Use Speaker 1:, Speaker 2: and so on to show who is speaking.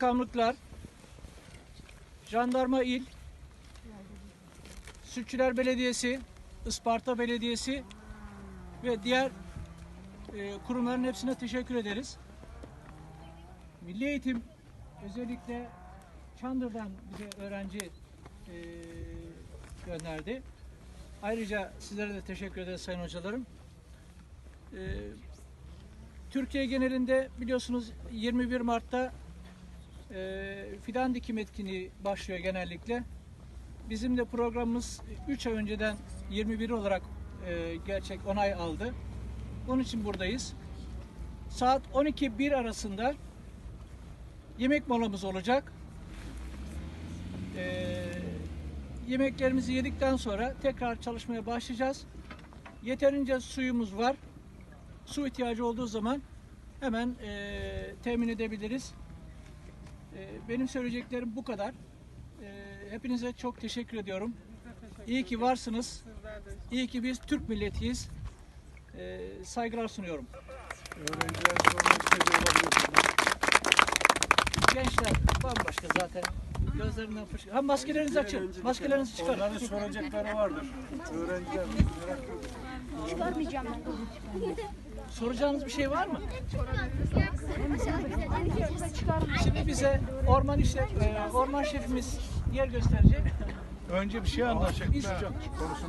Speaker 1: bakanlıklar, Jandarma İl, Sütçüler Belediyesi, Isparta Belediyesi ve diğer e, kurumların hepsine teşekkür ederiz. Milli Eğitim özellikle Çandır'dan bize öğrenci e, gönderdi. Ayrıca sizlere de teşekkür ederiz sayın hocalarım. E, Türkiye genelinde biliyorsunuz 21 Mart'ta e, fidan dikim etkinliği başlıyor genellikle. Bizim de programımız 3 ay önceden 21 olarak e, gerçek onay aldı. Onun için buradayız. Saat 12-1 arasında yemek molamız olacak. E, yemeklerimizi yedikten sonra tekrar çalışmaya başlayacağız. Yeterince suyumuz var. Su ihtiyacı olduğu zaman hemen e, temin edebiliriz. Benim söyleyeceklerim bu kadar. E, hepinize çok teşekkür ediyorum. İyi ki varsınız. İyi ki biz Türk milletiyiz. E, saygılar sunuyorum.
Speaker 2: Öğrenciler.
Speaker 1: Gençler bambaşka zaten. Gözlerinden fışkırıyor. Ha maskelerinizi açın. Maskelerinizi çıkarın.
Speaker 2: Onların soracakları vardır. Öğrenciler merak ediyor.
Speaker 3: Çıkarmayacağım ben.
Speaker 1: Soracağınız bir şey var mı? Şimdi bize orman işlet, e, orman şefimiz yer gösterecek.
Speaker 2: Önce bir şey anlatacak. Konusunda.